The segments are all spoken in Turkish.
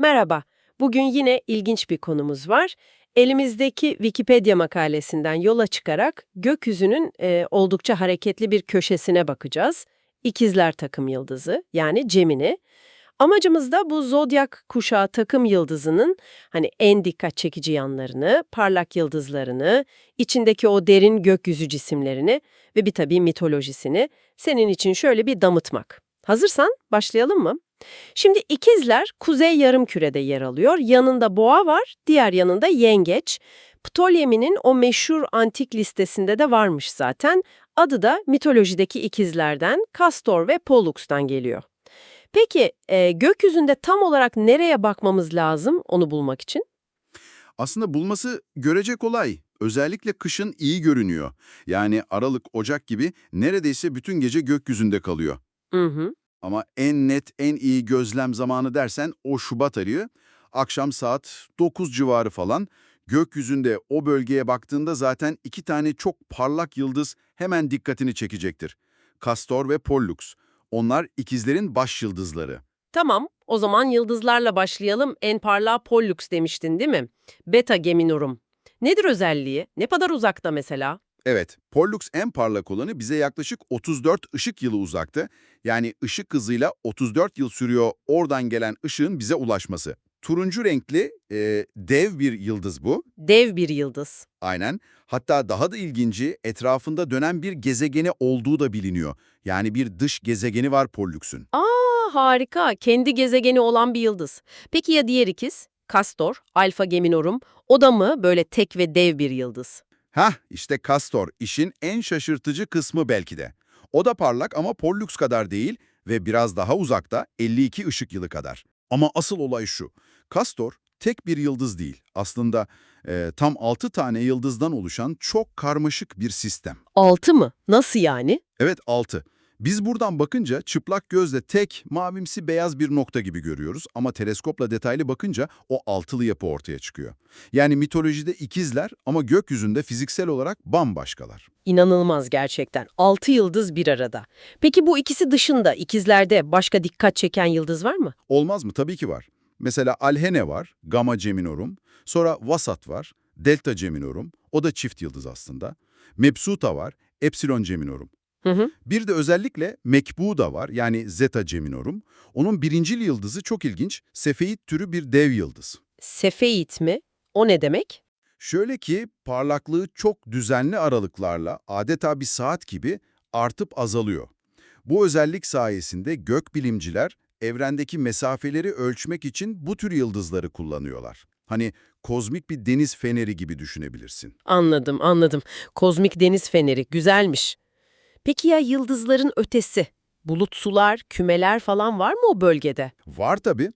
Merhaba. Bugün yine ilginç bir konumuz var. Elimizdeki Wikipedia makalesinden yola çıkarak gökyüzünün e, oldukça hareketli bir köşesine bakacağız. İkizler takım yıldızı yani Gemini. Amacımız da bu zodyak kuşağı takım yıldızının hani en dikkat çekici yanlarını, parlak yıldızlarını, içindeki o derin gökyüzü cisimlerini ve bir tabii mitolojisini senin için şöyle bir damıtmak. Hazırsan başlayalım mı? Şimdi ikizler kuzey yarımkürede yer alıyor. Yanında boğa var, diğer yanında yengeç. Ptolemy'nin o meşhur antik listesinde de varmış zaten. Adı da mitolojideki ikizlerden Kastor ve Pollux'tan geliyor. Peki e, gökyüzünde tam olarak nereye bakmamız lazım onu bulmak için? Aslında bulması görece kolay. Özellikle kışın iyi görünüyor. Yani Aralık, Ocak gibi neredeyse bütün gece gökyüzünde kalıyor. Hı hı. Ama en net, en iyi gözlem zamanı dersen o Şubat ayı. Akşam saat 9 civarı falan. Gökyüzünde o bölgeye baktığında zaten iki tane çok parlak yıldız hemen dikkatini çekecektir. Kastor ve Pollux. Onlar ikizlerin baş yıldızları. Tamam, o zaman yıldızlarla başlayalım. En parlağı Pollux demiştin değil mi? Beta Geminorum. Nedir özelliği? Ne kadar uzakta mesela? Evet, Pollux en parlak olanı bize yaklaşık 34 ışık yılı uzakta. Yani ışık hızıyla 34 yıl sürüyor oradan gelen ışığın bize ulaşması. Turuncu renkli e, dev bir yıldız bu. Dev bir yıldız. Aynen. Hatta daha da ilginci etrafında dönen bir gezegeni olduğu da biliniyor. Yani bir dış gezegeni var Pollux'un. Aa harika. Kendi gezegeni olan bir yıldız. Peki ya diğer ikiz? Castor, Alpha Geminorum. O da mı böyle tek ve dev bir yıldız? Hah işte Castor işin en şaşırtıcı kısmı belki de. O da parlak ama Pollux kadar değil ve biraz daha uzakta 52 ışık yılı kadar. Ama asıl olay şu. Castor tek bir yıldız değil. Aslında e, tam 6 tane yıldızdan oluşan çok karmaşık bir sistem. Altı mı? Nasıl yani? Evet 6. Biz buradan bakınca çıplak gözle tek, mavimsi beyaz bir nokta gibi görüyoruz ama teleskopla detaylı bakınca o altılı yapı ortaya çıkıyor. Yani mitolojide ikizler ama gökyüzünde fiziksel olarak bambaşkalar. İnanılmaz gerçekten. Altı yıldız bir arada. Peki bu ikisi dışında ikizlerde başka dikkat çeken yıldız var mı? Olmaz mı? Tabii ki var. Mesela Alhene var, Gamma Geminorum. Sonra Vasat var, Delta Geminorum. O da çift yıldız aslında. Mepsuta var, Epsilon Geminorum. Hı hı. Bir de özellikle Mekbuda var yani Zeta Geminorum. Onun birincil yıldızı çok ilginç, Sefeit türü bir dev yıldız. Sefeit mi? O ne demek? Şöyle ki parlaklığı çok düzenli aralıklarla adeta bir saat gibi artıp azalıyor. Bu özellik sayesinde gökbilimciler evrendeki mesafeleri ölçmek için bu tür yıldızları kullanıyorlar. Hani kozmik bir deniz feneri gibi düşünebilirsin. Anladım, anladım. Kozmik deniz feneri, güzelmiş. Peki ya yıldızların ötesi? Bulut sular, kümeler falan var mı o bölgede? Var tabii.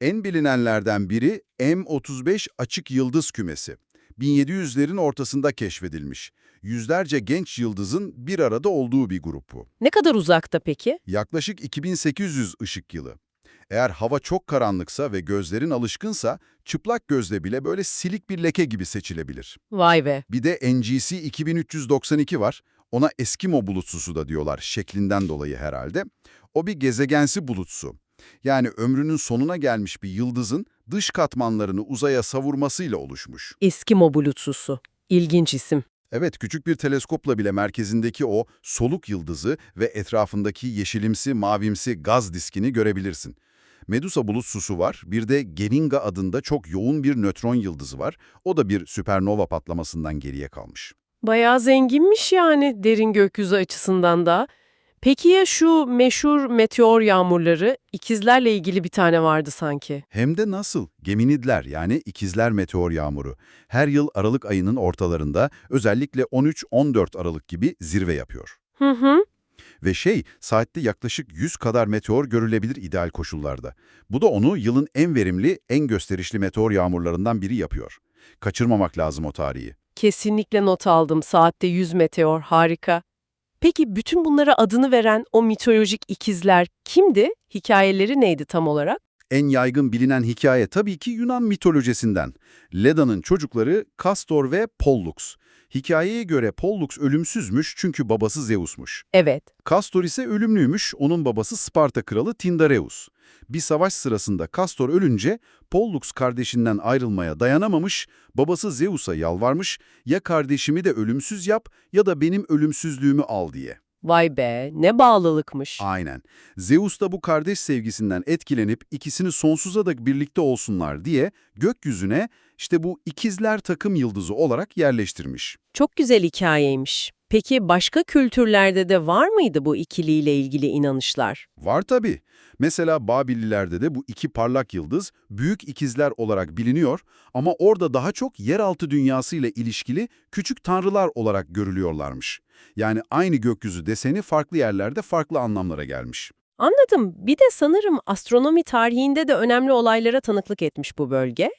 En bilinenlerden biri M35 açık yıldız kümesi. 1700'lerin ortasında keşfedilmiş. Yüzlerce genç yıldızın bir arada olduğu bir grup bu. Ne kadar uzakta peki? Yaklaşık 2800 ışık yılı. Eğer hava çok karanlıksa ve gözlerin alışkınsa çıplak gözle bile böyle silik bir leke gibi seçilebilir. Vay be. Bir de NGC 2392 var. Ona Eskimo bulutsusu da diyorlar şeklinden dolayı herhalde. O bir gezegensi bulutsu. Yani ömrünün sonuna gelmiş bir yıldızın dış katmanlarını uzaya savurmasıyla oluşmuş. Eskimo bulutsusu. İlginç isim. Evet, küçük bir teleskopla bile merkezindeki o soluk yıldızı ve etrafındaki yeşilimsi, mavimsi gaz diskini görebilirsin. Medusa bulutsusu var, bir de Geringa adında çok yoğun bir nötron yıldızı var. O da bir süpernova patlamasından geriye kalmış. Bayağı zenginmiş yani derin gökyüzü açısından da. Peki ya şu meşhur meteor yağmurları? İkizlerle ilgili bir tane vardı sanki. Hem de nasıl? Geminidler yani ikizler meteor yağmuru. Her yıl Aralık ayının ortalarında özellikle 13-14 Aralık gibi zirve yapıyor. Hı hı. Ve şey, saatte yaklaşık 100 kadar meteor görülebilir ideal koşullarda. Bu da onu yılın en verimli, en gösterişli meteor yağmurlarından biri yapıyor. Kaçırmamak lazım o tarihi. Kesinlikle not aldım. Saatte 100 meteor. Harika. Peki bütün bunlara adını veren o mitolojik ikizler kimdi? Hikayeleri neydi tam olarak? En yaygın bilinen hikaye tabii ki Yunan mitolojisinden. Leda'nın çocukları Castor ve Pollux. Hikayeye göre Pollux ölümsüzmüş çünkü babası Zeus'muş. Evet. Castor ise ölümlüymüş, onun babası Sparta kralı Tindareus. Bir savaş sırasında Castor ölünce Pollux kardeşinden ayrılmaya dayanamamış, babası Zeus'a yalvarmış, ya kardeşimi de ölümsüz yap ya da benim ölümsüzlüğümü al diye. Vay be, ne bağlılıkmış. Aynen. Zeus da bu kardeş sevgisinden etkilenip ikisini sonsuza dek birlikte olsunlar diye gökyüzüne işte bu ikizler takım yıldızı olarak yerleştirmiş. Çok güzel hikayeymiş. Peki başka kültürlerde de var mıydı bu ikiliyle ilgili inanışlar? Var tabii. Mesela Babillilerde de bu iki parlak yıldız büyük ikizler olarak biliniyor ama orada daha çok yeraltı dünyasıyla ilişkili küçük tanrılar olarak görülüyorlarmış. Yani aynı gökyüzü deseni farklı yerlerde farklı anlamlara gelmiş. Anladım. Bir de sanırım astronomi tarihinde de önemli olaylara tanıklık etmiş bu bölge.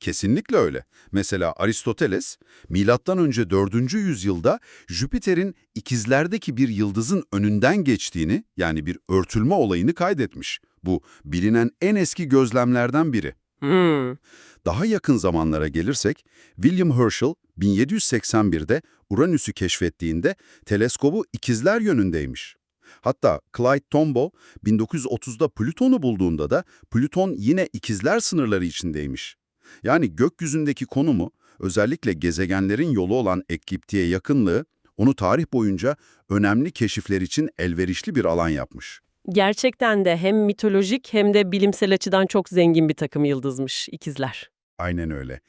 Kesinlikle öyle. Mesela Aristoteles, milattan önce 4. yüzyılda Jüpiter'in ikizlerdeki bir yıldızın önünden geçtiğini, yani bir örtülme olayını kaydetmiş. Bu bilinen en eski gözlemlerden biri. Hmm. Daha yakın zamanlara gelirsek, William Herschel 1781'de Uranüs'ü keşfettiğinde teleskobu ikizler yönündeymiş. Hatta Clyde Tombaugh 1930'da Plüton'u bulduğunda da Plüton yine ikizler sınırları içindeymiş. Yani gökyüzündeki konumu, özellikle gezegenlerin yolu olan Ekipti'ye yakınlığı, onu tarih boyunca önemli keşifler için elverişli bir alan yapmış. Gerçekten de hem mitolojik hem de bilimsel açıdan çok zengin bir takım yıldızmış ikizler. Aynen öyle.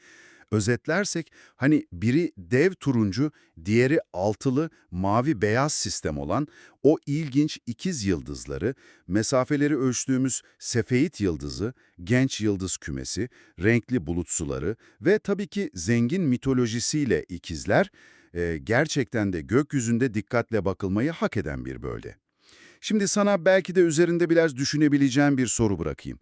Özetlersek hani biri dev turuncu, diğeri altılı mavi-beyaz sistem olan o ilginç ikiz yıldızları, mesafeleri ölçtüğümüz Sefeit yıldızı, genç yıldız kümesi, renkli bulut suları ve tabii ki zengin mitolojisiyle ikizler e, gerçekten de gökyüzünde dikkatle bakılmayı hak eden bir bölge. Şimdi sana belki de üzerinde biraz düşünebileceğin bir soru bırakayım.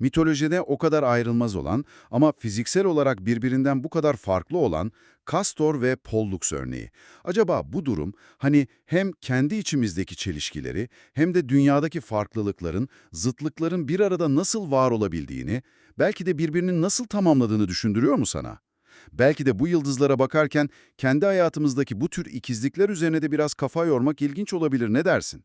Mitolojide o kadar ayrılmaz olan ama fiziksel olarak birbirinden bu kadar farklı olan Castor ve Pollux örneği. Acaba bu durum hani hem kendi içimizdeki çelişkileri hem de dünyadaki farklılıkların, zıtlıkların bir arada nasıl var olabildiğini, belki de birbirini nasıl tamamladığını düşündürüyor mu sana? Belki de bu yıldızlara bakarken kendi hayatımızdaki bu tür ikizlikler üzerine de biraz kafa yormak ilginç olabilir ne dersin?